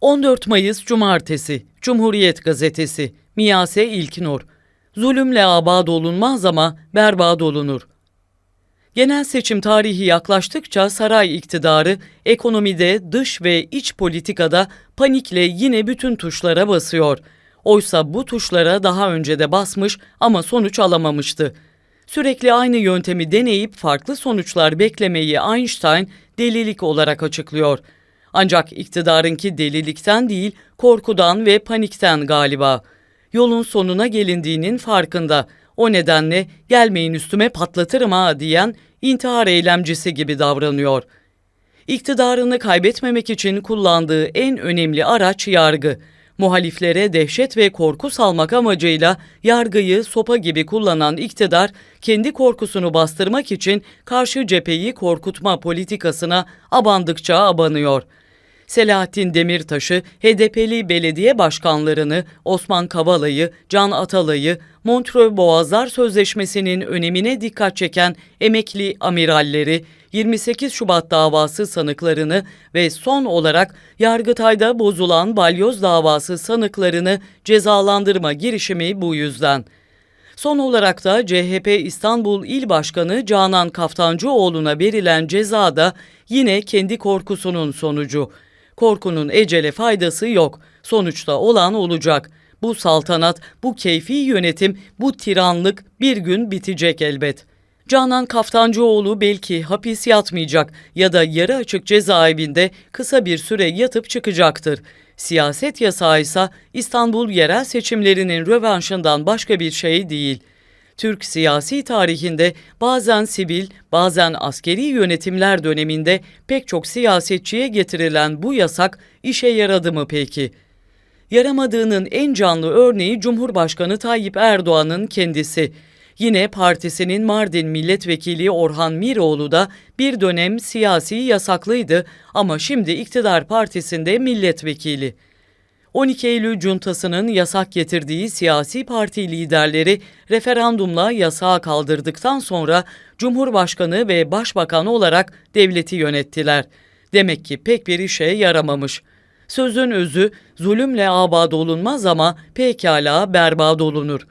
14 Mayıs Cumartesi Cumhuriyet Gazetesi Miyase İlkinur Zulümle abad olunmaz ama berbat olunur. Genel seçim tarihi yaklaştıkça saray iktidarı ekonomide, dış ve iç politikada panikle yine bütün tuşlara basıyor. Oysa bu tuşlara daha önce de basmış ama sonuç alamamıştı. Sürekli aynı yöntemi deneyip farklı sonuçlar beklemeyi Einstein delilik olarak açıklıyor. Ancak iktidarınki delilikten değil, korkudan ve panikten galiba. Yolun sonuna gelindiğinin farkında. O nedenle gelmeyin üstüme patlatırım ha diyen intihar eylemcisi gibi davranıyor. İktidarını kaybetmemek için kullandığı en önemli araç yargı. Muhaliflere dehşet ve korku salmak amacıyla yargıyı sopa gibi kullanan iktidar, kendi korkusunu bastırmak için karşı cepheyi korkutma politikasına abandıkça abanıyor. Selahattin Demirtaş'ı, HDP'li belediye başkanlarını, Osman Kavala'yı, Can Atalay'ı, Montreux Boğazlar Sözleşmesi'nin önemine dikkat çeken emekli amiralleri, 28 Şubat davası sanıklarını ve son olarak Yargıtay'da bozulan balyoz davası sanıklarını cezalandırma girişimi bu yüzden. Son olarak da CHP İstanbul İl Başkanı Canan Kaftancıoğlu'na verilen ceza da yine kendi korkusunun sonucu. Korkunun ecele faydası yok. Sonuçta olan olacak. Bu saltanat, bu keyfi yönetim, bu tiranlık bir gün bitecek elbet. Canan Kaftancıoğlu belki hapis yatmayacak ya da yarı açık cezaevinde kısa bir süre yatıp çıkacaktır. Siyaset yasağı ise İstanbul yerel seçimlerinin rövanşından başka bir şey değil.'' Türk siyasi tarihinde bazen sivil, bazen askeri yönetimler döneminde pek çok siyasetçiye getirilen bu yasak işe yaradı mı peki? Yaramadığının en canlı örneği Cumhurbaşkanı Tayyip Erdoğan'ın kendisi. Yine partisinin Mardin milletvekili Orhan Miroğlu da bir dönem siyasi yasaklıydı ama şimdi iktidar partisinde milletvekili. 12 Eylül cuntasının yasak getirdiği siyasi parti liderleri referandumla yasağı kaldırdıktan sonra Cumhurbaşkanı ve Başbakan olarak devleti yönettiler. Demek ki pek bir işe yaramamış. Sözün özü zulümle abad olunmaz ama pekala berbat olunur.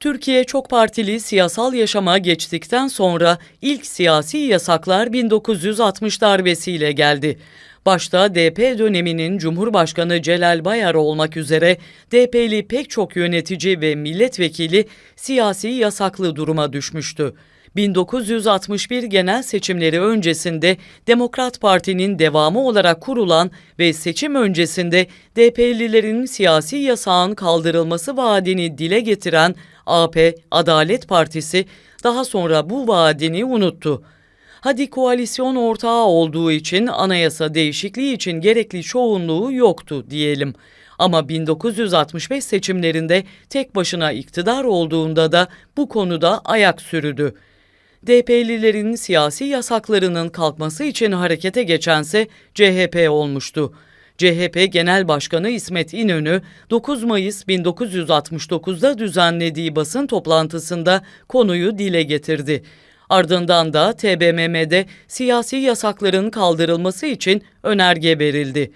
Türkiye çok partili siyasal yaşama geçtikten sonra ilk siyasi yasaklar 1960 darbesiyle geldi. Başta DP döneminin Cumhurbaşkanı Celal Bayar olmak üzere DP'li pek çok yönetici ve milletvekili siyasi yasaklı duruma düşmüştü. 1961 genel seçimleri öncesinde Demokrat Parti'nin devamı olarak kurulan ve seçim öncesinde DP'lilerin siyasi yasağın kaldırılması vaadini dile getiren AP Adalet Partisi daha sonra bu vaadini unuttu. Hadi koalisyon ortağı olduğu için anayasa değişikliği için gerekli çoğunluğu yoktu diyelim. Ama 1965 seçimlerinde tek başına iktidar olduğunda da bu konuda ayak sürüdü. DP'lilerin siyasi yasaklarının kalkması için harekete geçense CHP olmuştu. CHP Genel Başkanı İsmet İnönü 9 Mayıs 1969'da düzenlediği basın toplantısında konuyu dile getirdi. Ardından da TBMM'de siyasi yasakların kaldırılması için önerge verildi.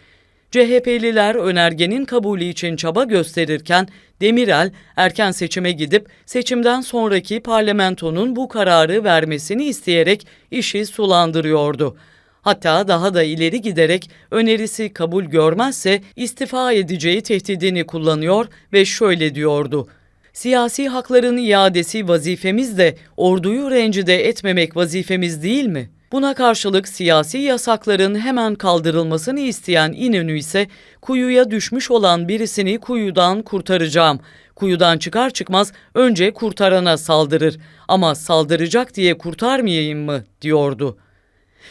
CHP'liler önergenin kabulü için çaba gösterirken Demirel erken seçime gidip seçimden sonraki parlamentonun bu kararı vermesini isteyerek işi sulandırıyordu. Hatta daha da ileri giderek önerisi kabul görmezse istifa edeceği tehdidini kullanıyor ve şöyle diyordu. Siyasi hakların iadesi vazifemiz de orduyu rencide etmemek vazifemiz değil mi? Buna karşılık siyasi yasakların hemen kaldırılmasını isteyen İnönü ise kuyuya düşmüş olan birisini kuyudan kurtaracağım. Kuyudan çıkar çıkmaz önce kurtarana saldırır ama saldıracak diye kurtarmayayım mı diyordu.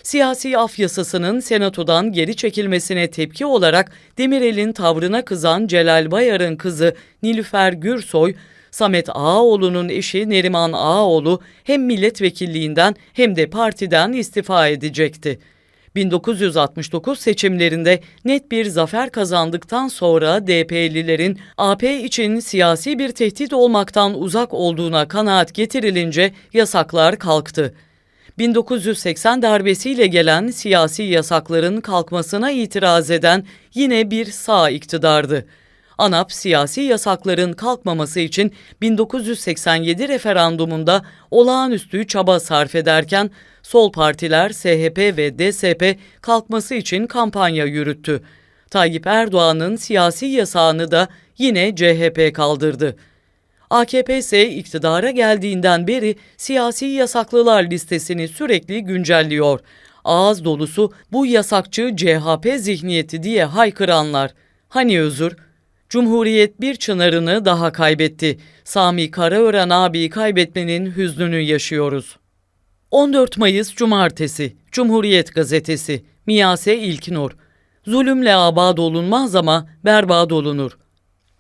Siyasi af yasasının senatodan geri çekilmesine tepki olarak Demirel'in tavrına kızan Celal Bayar'ın kızı Nilüfer Gürsoy, Samet Ağaoğlu'nun eşi Neriman Ağaoğlu hem milletvekilliğinden hem de partiden istifa edecekti. 1969 seçimlerinde net bir zafer kazandıktan sonra DP'lilerin AP için siyasi bir tehdit olmaktan uzak olduğuna kanaat getirilince yasaklar kalktı. 1980 darbesiyle gelen siyasi yasakların kalkmasına itiraz eden yine bir sağ iktidardı. ANAP siyasi yasakların kalkmaması için 1987 referandumunda olağanüstü çaba sarf ederken sol partiler SHP ve DSP kalkması için kampanya yürüttü. Tayyip Erdoğan'ın siyasi yasağını da yine CHP kaldırdı. AKP ise iktidara geldiğinden beri siyasi yasaklılar listesini sürekli güncelliyor. Ağız dolusu bu yasakçı CHP zihniyeti diye haykıranlar. Hani özür? Cumhuriyet bir çınarını daha kaybetti. Sami Karaören abi kaybetmenin hüznünü yaşıyoruz. 14 Mayıs Cumartesi Cumhuriyet Gazetesi Miyase İlkinor Zulümle abad olunmaz ama berbat olunur.